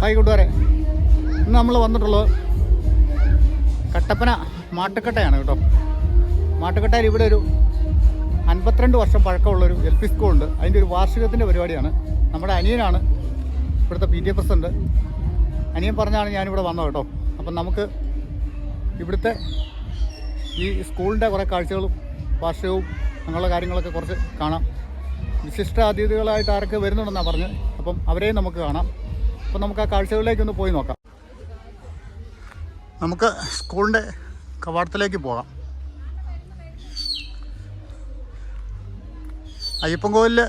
Hi കൂട്ടുകാരെ ഇന്ന് നമ്മൾ വന്നിട്ടുള്ളത് കട്ടപ്പന മാട്ടുക്കട്ടയാണ് കേട്ടോ. മാട്ടുക്കട്ടയിൽ ഇവിടെ ഒരു അൻപത്തിരണ്ട് വർഷം പഴക്കമുള്ളൊരു എൽ പി സ്കൂളുണ്ട് അതിന്റെ ഒരു വാർഷികത്തിന്റെ പരിപാടിയാണ്. നമ്മുടെ അനിയനാണ് ഇവിടുത്തെ പി ടി എ പ്രസിഡന്റ്. അനിയൻ പറഞ്ഞാണ് ഞാനിവിടെ വന്നത് കേട്ടോ. അപ്പം നമുക്ക് ഇവിടുത്തെ ഈ സ്കൂളിന്റെ കുറേ കാഴ്ചകളും വാർഷികവും അങ്ങനെയുള്ള കാര്യങ്ങളൊക്കെ കുറച്ച് കാണാം. വിശിഷ്ട അതിഥികളായിട്ട് ആരൊക്കെ വരുന്നുണ്ടെന്നാണ് പറഞ്ഞത്. അപ്പം അവരെയും നമുക്ക് കാണാം. അപ്പം നമുക്ക് ആ കാഴ്ചകളിലേക്ക് ഒന്ന് പോയി നോക്കാം. നമുക്ക് സ്കൂളിന്റെ കവാടത്തിലേക്ക് പോകാം. അയ്യപ്പൻകോവിലിൽ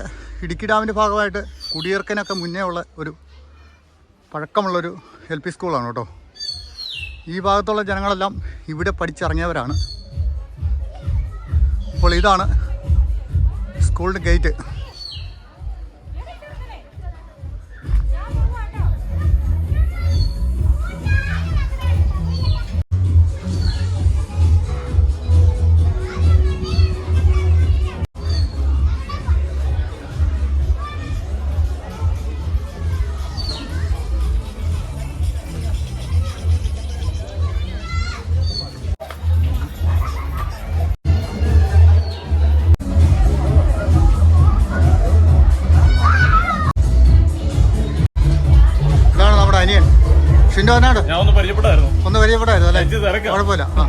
ഇടുക്കി ഡാമിന്റെ ഭാഗമായിട്ട് കുടിയേർക്കനൊക്കെ മുന്നേ ഉള്ള ഒരു പഴക്കമുള്ളൊരു എൽ പി സ്കൂളാണ് കേട്ടോ. ഈ ഭാഗത്തുള്ള ജനങ്ങളെല്ലാം ഇവിടെ പഠിച്ചിറങ്ങിയവരാണ്. അപ്പോൾ ഇതാണ് സ്കൂളിന്റെ ഗേറ്റ്. ഞാൻ ഒന്ന് പരിചയപ്പെട്ടായിരുന്നു ഒന്ന് പരിചയപ്പെട്ടായിരുന്നു അല്ലേ? കുഴപ്പമില്ല. ആ.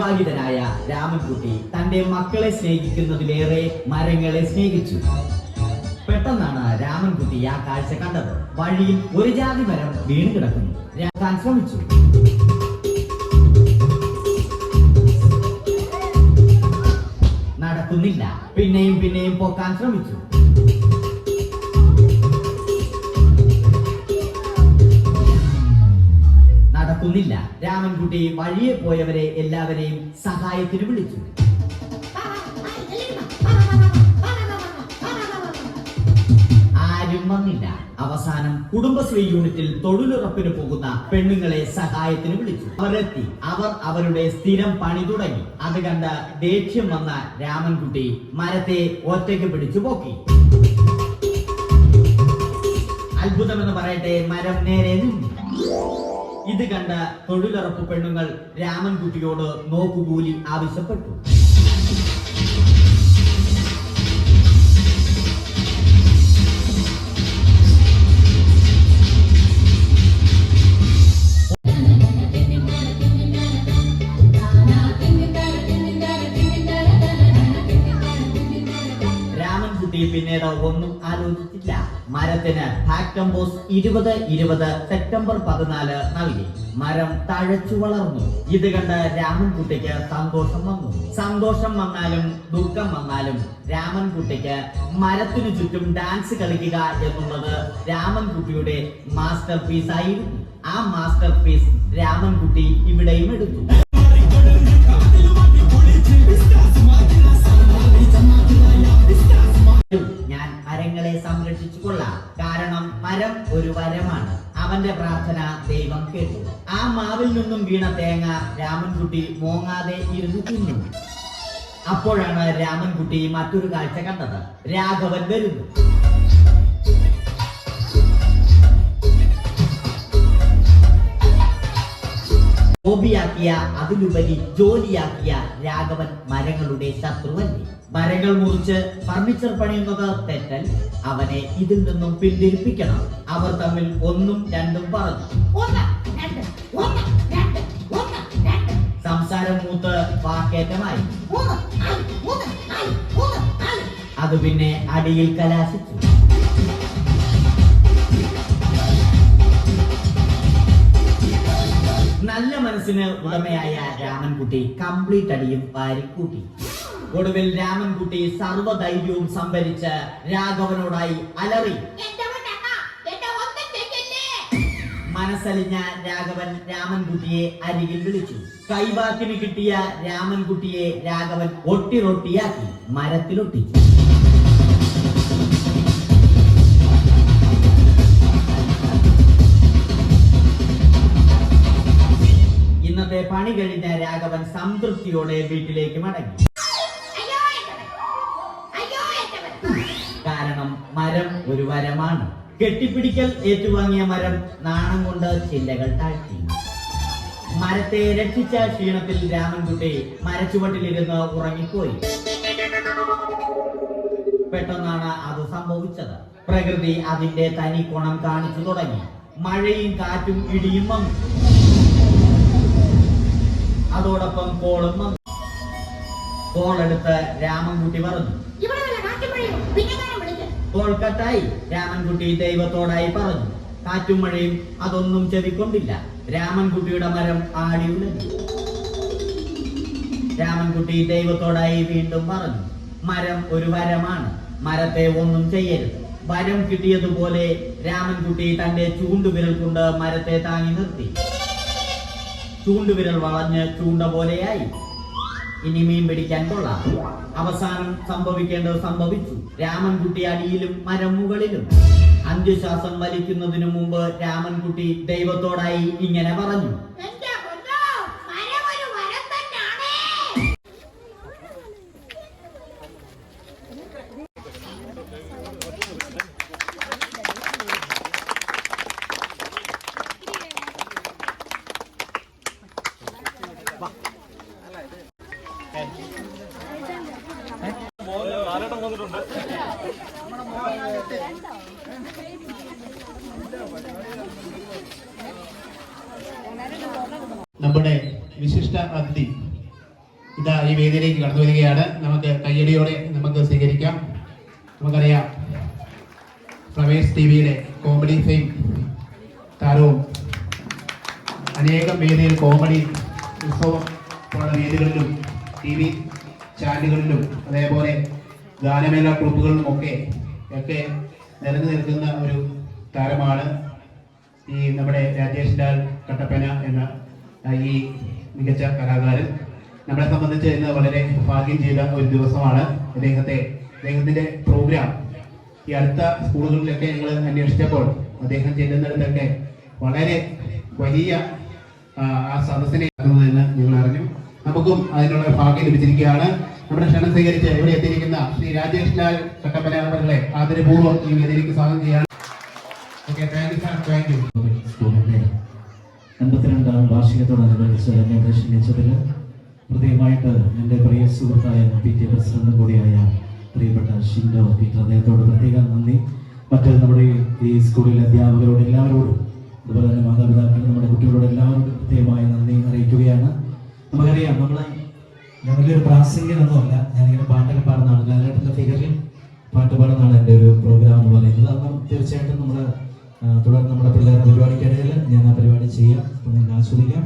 അവിവാഹിതനായ രാമൻകുട്ടി തന്റെ മക്കളെ സ്നേഹിക്കുന്നതിലേറെ മരങ്ങളെ സ്നേഹിച്ചു. പെട്ടെന്നാണ് രാമൻകുട്ടി ആ കാഴ്ച കണ്ടത്. വഴിയിൽ ഒരു ജാതി മരം വീണ് കിടക്കുന്നു. രാക്കാൻ ശ്രമിച്ചു. നടക്കുന്നില്ല. പിന്നെയും പിന്നെയും പോക്കാൻ ശ്രമിച്ചു. നടക്കുന്നില്ല. രാമൻകുട്ടി വഴിയെ പോയവരെ എല്ലാവരെയും സഹായത്തിന് വിളിച്ചു. ആരും വന്നില്ല. അവസാനം കുടുംബശ്രീ യൂണിറ്റിൽ തൊഴിലുറപ്പിന് പോകുന്ന പെണ്ണുങ്ങളെ സഹായത്തിന് വിളിച്ചു. അവരെത്തി. അവർ അവരുടെ സ്ഥിരം പണി തുടങ്ങി. അത് കണ്ട് ദേഷ്യം വന്ന രാമൻകുട്ടി മരത്തെ ഒറ്റയ്ക്ക് പിടിച്ചു പോക്കി. അത്ഭുതമെന്ന് പറയട്ടെ മരം നേരെ നിന്നു. ഇത് കണ്ട തൊഴിലുറപ്പ് പെണ്ണുങ്ങൾ രാമൻകുട്ടിയോട് നോക്കുകൂലി ആവശ്യപ്പെട്ടു. രാമൻകുട്ടി പിന്നീട് ഒന്നും ആലോചിച്ചില്ല. മരത്തിന് ഫാക്ടംബോസ് ഇരുപത് ഇരുപത് സെപ്റ്റംബർ പതിനാല് നൽകി. മരം തഴച്ചു വളർന്നു. ഇത് കണ്ട് രാമൻകുട്ടിക്ക് സന്തോഷം വന്നു. സന്തോഷം വന്നാലും ദുഃഖം വന്നാലും രാമൻകുട്ടിക്ക് മരത്തിനു ചുറ്റും ഡാൻസ് കളിക്കുക എന്നുള്ളത് രാമൻകുട്ടിയുടെ മാസ്റ്റർ പീസ് ആയിരുന്നു. ആ മാസ്റ്റർ പീസ് രാമൻകുട്ടി ഇവിടെയും എടുത്തു. ഒരു വരമാണ് അവന്റെ പ്രാർത്ഥന ദൈവം കേട്ടു. ആ മാവിൽ നിന്നും വീണ തേങ്ങ രാമൻകുട്ടി മോങ്ങാതെ ഇരുന്ന് തിന്നു. അപ്പോഴാണ് രാമൻകുട്ടി മറ്റൊരു കാഴ്ച കണ്ടത്. രാഘവൻ വരുന്നു. ഹോബിയാക്കിയ അതിലുപരി ജോലിയാക്കിയ രാഘവൻ മരങ്ങളുടെ ശത്രുവല്ലേ? മരങ്ങൾ മുറിച്ച് ഫർണിച്ചർ പണിയുന്നത് തെറ്റൽ അവനെ ഇതിൽ നിന്നും പിന്തിരിപ്പിക്കണം. അവർ തമ്മിൽ ഒന്നും രണ്ടും പറഞ്ഞു. സംസാരം മൂത്ത് വാക്കേറ്റമായി. അത് പിന്നെ അടിയിൽ കലാശിച്ചു. നല്ല മനസ്സിന് ഉടമയായ രാമൻകുട്ടി കംപ്ലീറ്റ് അടിയും വാരിക്കൂട്ടി. ഒടുവിൽ രാമൻകുട്ടി സർവധൈര്യവും സംഭരിച്ച് രാഘവനോടായി അലറി. മനസ്സലിഞ്ഞ രാഘവൻ രാമൻകുട്ടിയെ അരികിൽ വിളിച്ചു. കൈവാക്കിന് കിട്ടിയ രാമൻകുട്ടിയെ രാഘവൻ ഒട്ടി റൊട്ടിയാക്കി മരത്തിലൊട്ടിച്ചു. ഇന്നത്തെ പണി കഴിഞ്ഞ രാഘവൻ സംതൃപ്തിയോടെ വീട്ടിലേക്ക് മടങ്ങി. മരം ഒരു വരമാണ് കെട്ടിപ്പിടിക്കൽ ഏറ്റുവാങ്ങിയ മരം നാണം കൊണ്ട് ചില്ലകൾ താഴ്ത്തി. മരത്തെ രക്ഷിച്ച ക്ഷീണത്തിൽ രാമൻകുട്ടി മരച്ചുവട്ടിലിരുന്ന് ഉറങ്ങിപ്പോയി. പെട്ടെന്നാണ് അത് സംഭവിച്ചത്. പ്രകൃതി അതിന്റെ തനി കോണം കാണിച്ചു തുടങ്ങി. മഴയും കാറ്റും ഇടിയും വന്നു അതോടൊപ്പം കോളും വന്നു കോളെടുത്ത് രാമൻകുട്ടി പറഞ്ഞു ഇവിടെ വല്ല കാറ്റുമഴയോ പിന്നെ ഞാൻ കോൾക്കട്ടായി രാമൻകുട്ടി ദൈവത്തോടായി പറഞ്ഞു. കാറ്റും മഴയും അതൊന്നും ചെവിക്കൊണ്ടില്ല. രാമൻകുട്ടിയുടെ മരം ആടി ഉലഞ്ഞു രാമൻകുട്ടി ദൈവത്തോടായി വീണ്ടും പറഞ്ഞു. മരം ഒരു വരമാണ്. മരത്തെ ഒന്നും ചെയ്യരുത്. വരം കിട്ടിയതുപോലെ രാമൻകുട്ടി തന്റെ ചൂണ്ടുവിരൽ കൊണ്ട് മരത്തെ താങ്ങി നിർത്തി. ചൂണ്ടുവിരൽ വളഞ്ഞ് ചൂണ്ട പോലെയായി. ഇനി മീൻ പിടിക്കാൻ കൊള്ളാം. അവസാനം സംഭവിക്കേണ്ടത് സംഭവിച്ചു. രാമൻകുട്ടി അടിയിലും മരം മുകളിലും. അന്ത്യശ്വാസം വലിക്കുന്നതിനു മുമ്പ് രാമൻകുട്ടി ദൈവത്തോടായി ഇങ്ങനെ പറഞ്ഞു എന്റെ പൊന്നോ മരം ഒരു വരം തന്നെയാണേ നമ്മുടെ വിശിഷ്ട അതിഥി ഇതാ ഈ വേദിയിലേക്ക് കടന്നു വരികയാണ് നമുക്ക് കയ്യടിയോടെ നമുക്ക് സ്വീകരിക്കാം നമുക്കറിയാം ഫ്ലവേഴ്സ് ടി വിയുടെ കോമഡി ഫെയിം താരവും അനേകം വേദിയിൽ കോമഡി ഉത്സവം വേദികളിലും ടി വി ചാനലുകളിലും അതേപോലെ ഗാനമേള ഗ്രൂപ്പുകളിലും ഒക്കെ ഒക്കെ നിറഞ്ഞു നിൽക്കുന്ന ഒരു താരമാണ് ഈ നമ്മുടെ രാജേഷ് ലാൽ കട്ടപ്പന എന്ന ഈ മികച്ച കലാകാരൻ. നമ്മളെ സംബന്ധിച്ച് ഇന്ന് വളരെ ഭാഗ്യം ചെയ്ത ഒരു ദിവസമാണ് അദ്ദേഹത്തെ അദ്ദേഹത്തിന്റെ പ്രോഗ്രാം ഈ അടുത്ത സ്കൂളുകളിലൊക്കെ ഞങ്ങൾ അന്വേഷിച്ചപ്പോൾ അദ്ദേഹം ചെല്ലുന്നിടത്തൊക്കെ വളരെ വലിയ ആ, സദസ്സിനെ നിങ്ങൾ അറിഞ്ഞു നമുക്കും അതിനുള്ള ഭാഗ്യം ലഭിച്ചിരിക്കുകയാണ്. നമ്മുടെ ക്ഷണം സ്വീകരിച്ച് ഇവിടെ എത്തിയിരിക്കുന്ന ശ്രീ രാജേഷ് ലാൽ കട്ടപ്പന അവരുടെ ആദരപൂർവം ഈ വേദിയിലേക്ക് സ്വാഗതം ചെയ്യാണ്. എൺപത്തിരണ്ടാം വാർഷികത്തോടനുബന്ധിച്ച് എന്നെ ഇവിടെ ക്ഷണിച്ചതിൽ പ്രത്യേകമായിട്ട് എന്റെ പ്രിയ സുഹൃത്തായ പി ടി പ്രസിഡന്റ് കൂടിയായ പ്രിയപ്പെട്ട ഷിൻഡോ പീറ്റർ അദ്ദേഹത്തോട് പ്രത്യേക നന്ദി. മറ്റ് നമ്മുടെ ഈ സ്കൂളിലെ അധ്യാപകരോട് എല്ലാവരോടും അതുപോലെ തന്നെ മാതാപിതാക്കൾ നമ്മുടെ കുട്ടികളോട് എല്ലാവർക്കും പ്രത്യേകമായി നന്ദി അറിയിക്കുകയാണ്. നമുക്കറിയാം നമ്മൾ ഞാൻ ഒരു പ്രാസംഗികനൊന്നുമല്ല ഞാനിങ്ങനെ പാട്ടൊക്കെ പാടുന്നതാണ്. ലാലേട്ടന്റെ ഫിഗറിൽ പാട്ട് പാടുന്നതാണ് എന്റെ ഒരു പ്രോഗ്രാം എന്ന് പറയുന്നത്. അപ്പം തീർച്ചയായിട്ടും നമ്മുടെ തുടർന്ന് നമ്മുടെ പിള്ളേരുടെ പരിപാടിക്കിടയിൽ ഞാൻ ആ പരിപാടി ചെയ്യാം. അപ്പം നിങ്ങൾക്ക് ആസ്വദിക്കാം.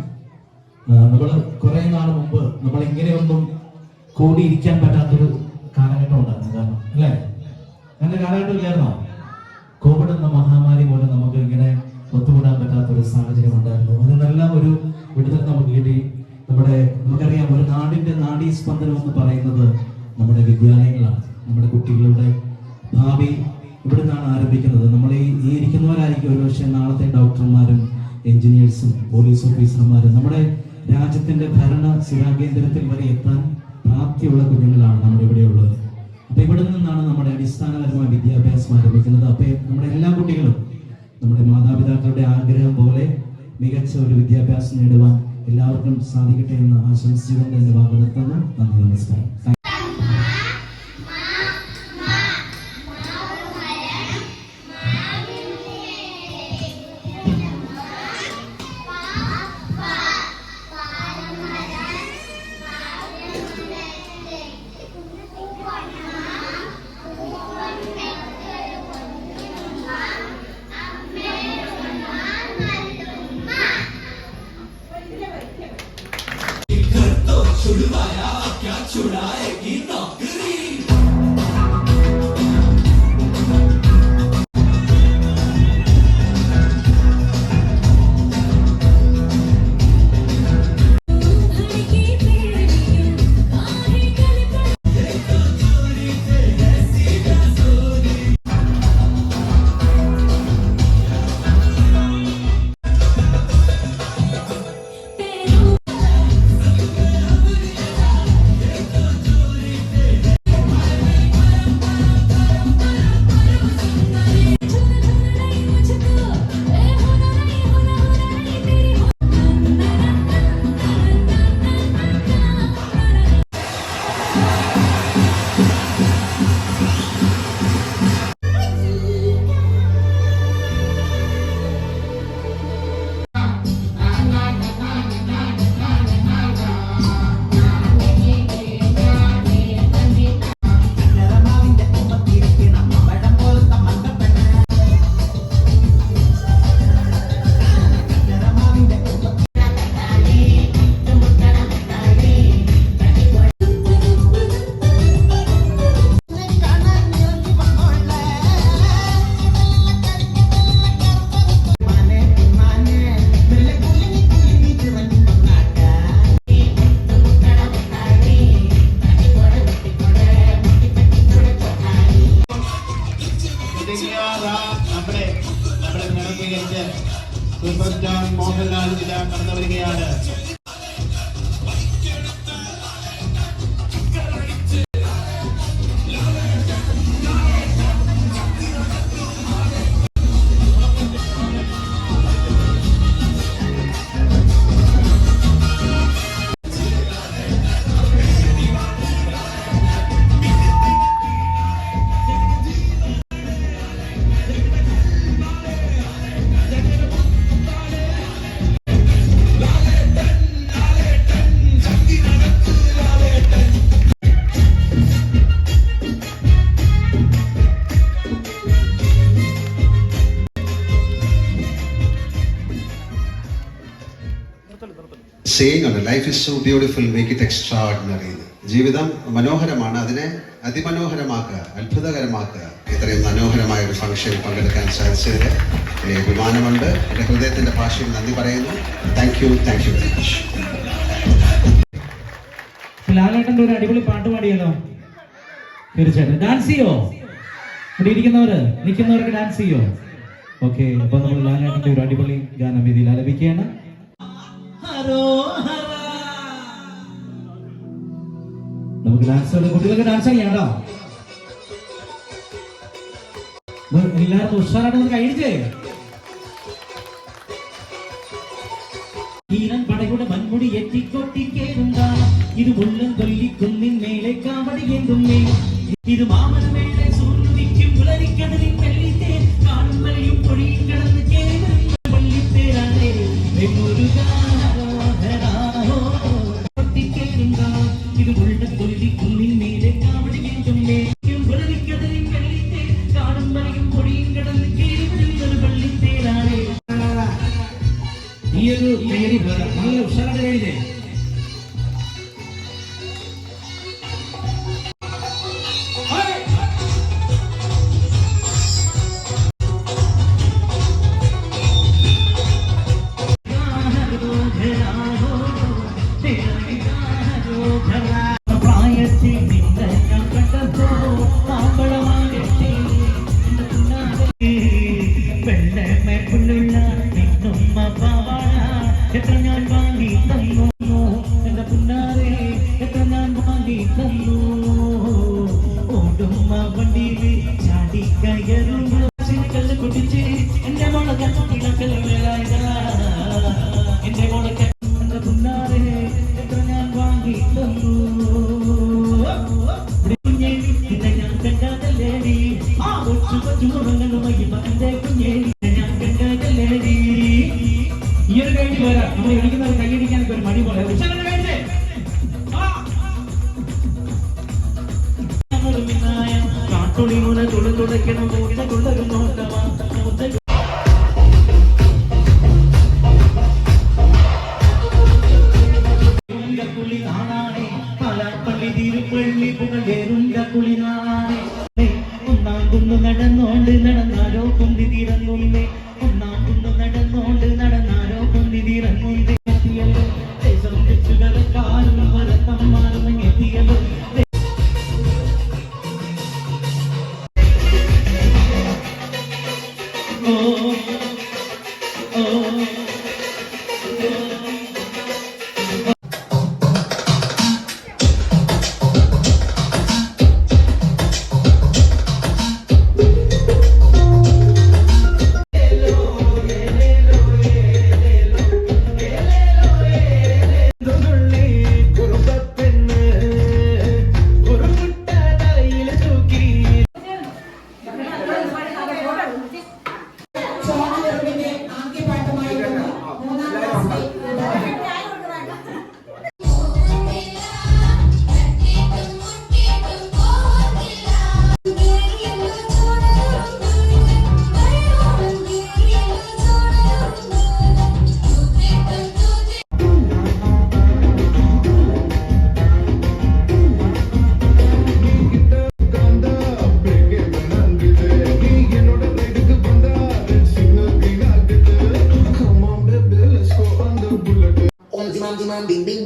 നമ്മൾ കുറേ നാൾ മുമ്പ് നമ്മൾ ഇങ്ങനെയൊന്നും കൂടിയിരിക്കാൻ പറ്റാത്തൊരു കാലഘട്ടം ഉണ്ടായിരുന്നു. കാരണം അല്ലേ? അങ്ങനെ കാലഘട്ടം ഇല്ലായിരുന്നോ? കോവിഡ് എന്ന മഹാമാരി പോലെ നമുക്ക് ഇങ്ങനെ ഒത്തുകൂടാൻ പറ്റാത്ത ഒരു സാഹചര്യം ഉണ്ടായിരുന്നു അതിൽ നല്ല ഒരു വിടുതൽ നമുക്ക് കിട്ടി. നമ്മുടെ നമുക്കറിയാം ഒരു നാടിന്റെ നാടീ സ്പന്ദനം എന്ന് പറയുന്നത് നമ്മുടെ വിദ്യാലയങ്ങളാണ്. നമ്മുടെ കുട്ടികളുടെ ഭാവി ഇവിടെ നിന്നാണ് ആരംഭിക്കുന്നത്. നമ്മൾ ഈ ഈ ഇരിക്കുന്നവരായിരിക്കും ഒരുപക്ഷെ നാളത്തെ ഡോക്ടർമാരും എഞ്ചിനീയേഴ്സും പോലീസ് ഓഫീസർമാരും. നമ്മുടെ രാജ്യത്തിന്റെ ഭരണ സ്ഥിരാകേന്ദ്രത്തിൽ വരെ എത്താൻ പ്രാപ്തിയുള്ള കുഞ്ഞുങ്ങളാണ് നമ്മുടെ ഇവിടെയുള്ളത്. അപ്പൊ ഇവിടെ നിന്നാണ് നമ്മുടെ അടിസ്ഥാനപരമായ വിദ്യാഭ്യാസം ആരംഭിക്കുന്നത്. അപ്പൊ നമ്മുടെ എല്ലാ കുട്ടികളും നമ്മുടെ മാതാപിതാക്കളുടെ ആഗ്രഹം പോലെ മികച്ച ഒരു വിദ്യാഭ്യാസം നേടുവാൻ എല്ലാവർക്കും സാധിക്കട്ടെ എന്ന് ആശംസിച്ചുകൊണ്ട് എന്റെ ഭാഗത്തുനിന്ന് നന്ദി നമസ്കാരം. Saying life is so beautiful make it extraordinary ജീവിതം മനോഹരമാണ്. അതിനെ അതിമനോഹരമാക്കുക അത്ഭുതകരമാക്കുക. ഇത്രയും മനോഹരമായ ഒരു ഫംഗ്ഷനിൽ പങ്കെടുക്കാൻ സാധിച്ചതിൽ അഭിമാനമുണ്ട്. എന്റെ ഹൃദയത്തിന്റെ ഭാഷയിൽ നന്ദി പറയുന്നു. Thank you thank you very much ലാലേട്ടന്റെ ഒരു അടിപൊളി പാട്ട് പാടിയല്ലോ. തീർച്ചയായിട്ടും. ഡാൻസ് ചെയ്യോ? ഇവിടെ ഇരിക്കുന്നവര് നിൽക്കുന്നവർക്ക് ഡാൻസ് ചെയ്യോ? ഓക്കെ അപ്പൊ നമ്മൾ ലാലേട്ടന്റെ ഒരു അടിപൊളി ഗാനം ഇതിൽ ആലപിക്കുകയാണ്. നമുക്ക് ഡാൻസ് കുട്ടികൾക്ക് ഡാൻസ് ചെയ്യാം കേട്ടോ. എല്ലാവർക്കും ഉഷാറായിട്ട് ഒന്ന് കഴിച്ചേ ഈരൻ പടയുടെ മൺമുടി എത്തിക്കൊട്ടിക്കേറുന്താണ് ഇത് മുള്ളും കൊല്ലിക്കുന്നിൻ മേലെ കാവടി എന്തുന്നേ ഇത് മാമനമേലെ bình minh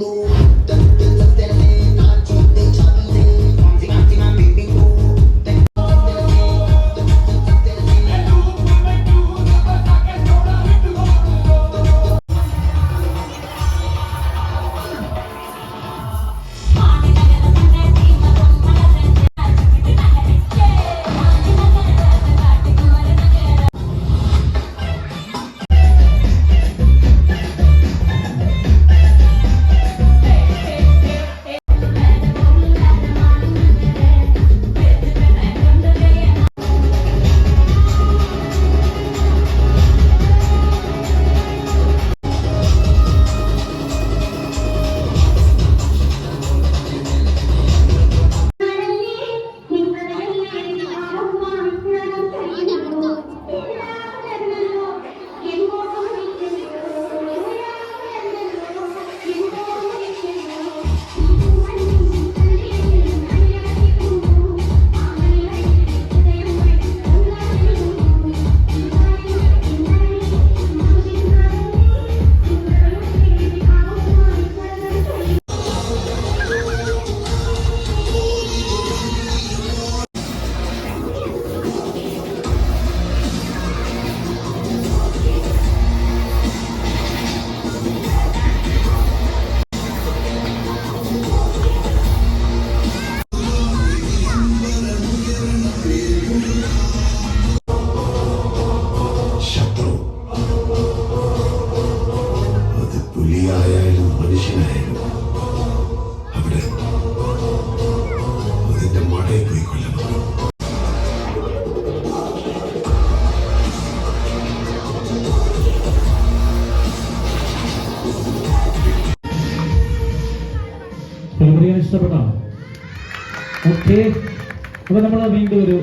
അപ്പൊ നമ്മൾ വീണ്ടും ഒരു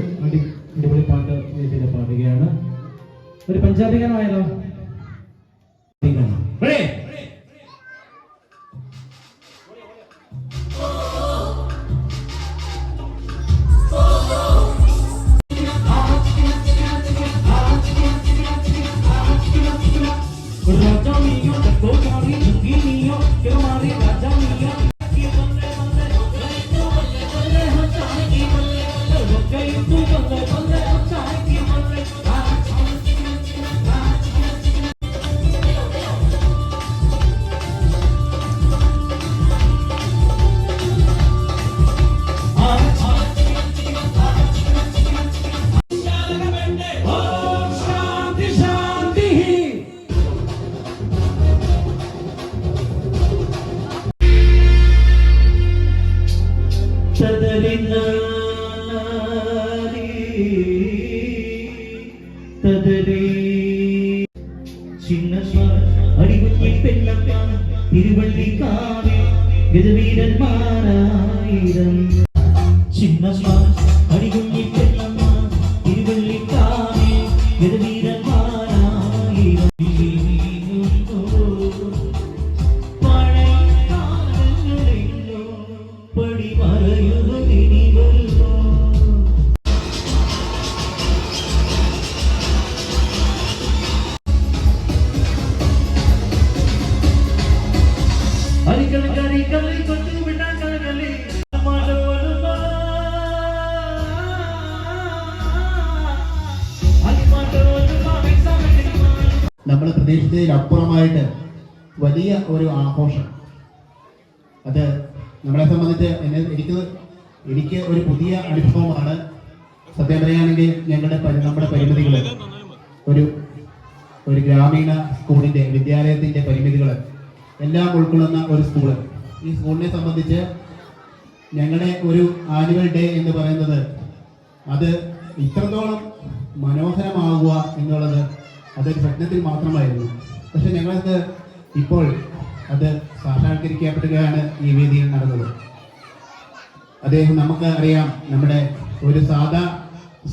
சின்னம்மா அடிகுஞ்சின் பெண்ணம்மா திருவள்ளிக்காவில் விதவீரன் மாறாயிரம். சின்னம்மா എനിക്ക് ഒരു പുതിയ അനുഭവമാണ്. സത്യം പറയുകയാണെങ്കിൽ ഞങ്ങളുടെ നമ്മുടെ പരിമിതികൾ ഒരു ഒരു ഗ്രാമീണ സ്കൂളിന്റെ വിദ്യാലയത്തിന്റെ പരിമിതികൾ എല്ലാം ഉൾക്കൊള്ളുന്ന ഒരു സ്കൂൾ. ഈ സ്കൂളിനെ സംബന്ധിച്ച് ഞങ്ങളുടെ ഒരു ആനുവൽ ഡേ എന്ന് പറയുന്നത് അത് ഇത്രത്തോളം മനോഹരമാവുക എന്നുള്ളത് അതൊരു സ്വപ്നത്തിൽ മാത്രമായിരുന്നു. പക്ഷെ ഞങ്ങൾക്ക് ഇപ്പോൾ അത് സാക്ഷാത്കരിക്കപ്പെടുകയാണ് ഈ വേദിയിൽ നടന്നത്. അദ്ദേഹം നമുക്ക് അറിയാം നമ്മുടെ ഒരു സാധാ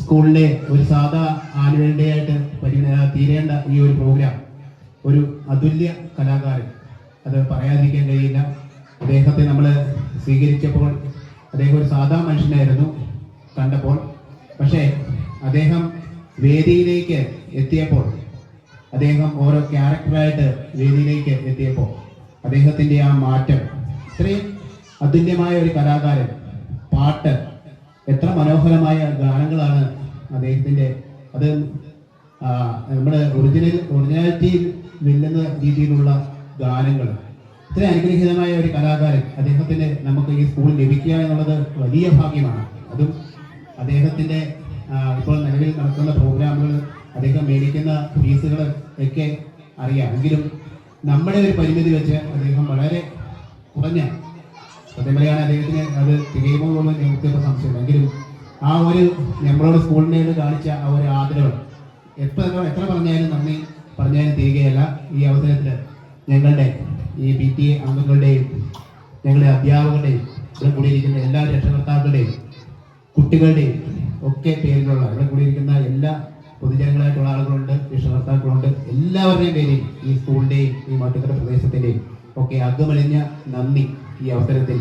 സ്കൂളിലെ ഒരു സാധാ ആനുവൽ ഡേ ആയിട്ട് പരിഗണന തീരേണ്ട ഈ ഒരു പ്രോഗ്രാം ഒരു അതുല്യ കലാകാരൻ. അത് പറയാതിരിക്കാൻ കഴിയില്ല. അദ്ദേഹത്തെ നമ്മൾ സ്വീകരിച്ചപ്പോൾ അദ്ദേഹം ഒരു സാധാ മനുഷ്യനായിരുന്നു കണ്ടപ്പോൾ. പക്ഷേ അദ്ദേഹം വേദിയിലേക്ക് എത്തിയപ്പോൾ അദ്ദേഹം ഓരോ ക്യാരക്ടറായിട്ട് വേദിയിലേക്ക് എത്തിയപ്പോൾ അദ്ദേഹത്തിന്റെ ആ മാറ്റം ഇത്രയും അതുല്യമായ ഒരു കലാകാരൻ പാട്ട് എത്ര മനോഹരമായ ഗാനങ്ങളാണ് അദ്ദേഹത്തിന്റെ. അത് നമ്മുടെ ഒറിജിനൽ ഒറിജിനാലിറ്റിയിൽ വെല്ലുന്ന രീതിയിലുള്ള ഗാനങ്ങൾ. ഇത്ര അനുഗ്രഹീതമായ ഒരു കലാകാരൻ അദ്ദേഹത്തിന് നമുക്ക് ഈ സ്കൂൾ ലഭിക്കുക എന്നുള്ളത് വലിയ ഭാഗ്യമാണ്. അതും അദ്ദേഹത്തിന്റെ ഇപ്പോൾ നിലവിൽ നടക്കുന്ന പ്രോഗ്രാമുകൾ അദ്ദേഹം മേടിക്കുന്ന ഫീസുകൾ ഒക്കെ അറിയാം. എങ്കിലും നമ്മുടെ ഒരു പരിമിതി വെച്ച് അദ്ദേഹം വളരെ കുറഞ്ഞ സത്യം പറയുകയാണെങ്കിൽ അദ്ദേഹത്തിന് അത് തികയുമോ എന്നുള്ള ഞങ്ങൾക്ക് സംശയമില്ല. എങ്കിലും ആ ഒരു നമ്മളോട് സ്കൂളിന്റെ കാണിച്ച ആ ഒരു ആദരവ് എത്ര എത്ര പറഞ്ഞാലും നന്ദി പറഞ്ഞാലും തിരികെയല്ല. ഈ അവസരത്തിൽ ഞങ്ങളുടെ ഈ പി ടി എ അംഗങ്ങളുടെയും ഞങ്ങളുടെ അധ്യാപകരുടെയും ഇവിടെ കൂടിയിരിക്കുന്ന എല്ലാ രക്ഷകർത്താക്കളുടെയും കുട്ടികളുടെയും ഒക്കെ പേരിലുള്ള ഇവിടെ കൂടിയിരിക്കുന്ന എല്ലാ പൊതുജനങ്ങളായിട്ടുള്ള ആളുകളുണ്ട് രക്ഷകർത്താക്കളുണ്ട് എല്ലാവരുടെയും പേരിൽ ഈ സ്കൂളിന്റെയും ഈ മട്ടുക്കര പ്രദേശത്തിന്റെയും ഒക്കെ അകമലിഞ്ഞ നന്ദി. ഈ അവസരത്തിൽ.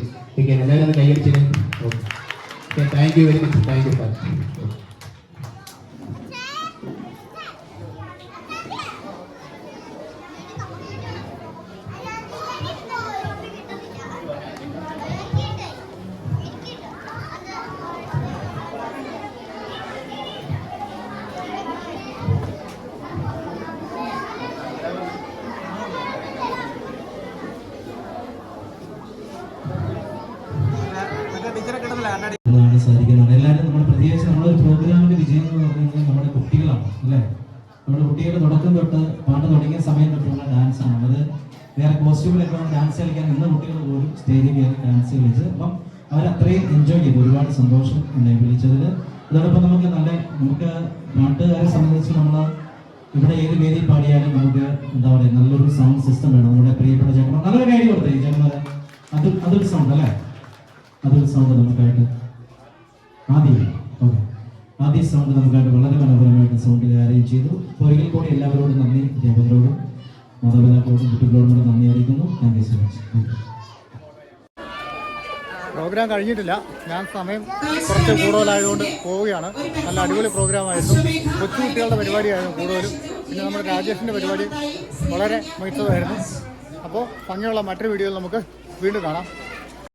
എല്ലാവരും ഒന്ന് കൈയടിച്ചത്. Okay thank you very much thank you sir തുടക്കം തൊട്ട് പാട്ട് തുടങ്ങിയ സമയം തൊട്ടുള്ള ഡാൻസ് ആണ്. അത് വേറെ കോസ്റ്റ്യൂമിലൊക്കെ ഡാൻസ് കളിക്കാൻ നിന്ന കുട്ടികൾ പോലും സ്റ്റേജിൽ കയറി ഡാൻസ് കളിച്ച് അപ്പം അവർ അത്രയും എൻജോയ് ചെയ്തു. ഒരുപാട് സന്തോഷം ഉണ്ടായി വിളിച്ചതിൽ അതോടൊപ്പം നമുക്ക് നല്ല നമുക്ക് നാട്ടുകാരെ സംബന്ധിച്ച് നമ്മൾ ഇവിടെ ഏത് വേദി പാടിയാലും നമുക്ക് എന്താ പറയുക നല്ലൊരു സൗണ്ട് സിസ്റ്റം വേണം. നമ്മുടെ പ്രിയപ്പെട്ട ചേട്ടന്മാർ നല്ലൊരു കാര്യം കൊടുത്തേ. ചേട്ടന്മാരെ. അത് അതൊരു സൗണ്ട് അല്ലേ? അതൊരു സൗണ്ട് നമുക്കായിട്ട് ആദ്യം. ഓക്കെ ആദ്യ സൗണ്ട് നമുക്കായിട്ട് വളരെ മനോഹരമായിട്ട് സൗണ്ടിൽ അറേഞ്ച് ചെയ്തു. ഒരിക്കൽ കൂടി എല്ലാവരോടും നന്ദി അധ്യാപകരോടും മാതാപിതാക്കളോടും കുട്ടികളോടും കൂടെ നന്ദി അറിയിക്കുന്നു. Thank you so much programme കഴിഞ്ഞിട്ടില്ല. ഞാൻ സമയം കുറച്ച് കൂടുതലായതുകൊണ്ട് പോവുകയാണ്. നല്ല അടിപൊളി പ്രോഗ്രാമായിരുന്നു കൊച്ചു കുട്ടികളുടെ പരിപാടിയായിരുന്നു കൂടുതലും. പിന്നെ നമ്മുടെ രാജേഷിന്റെ പരിപാടി വളരെ മികച്ചതായിരുന്നു. അപ്പോൾ ഭംഗിയുള്ള മറ്റൊരു വീഡിയോയിൽ നമുക്ക് വീണ്ടും കാണാം.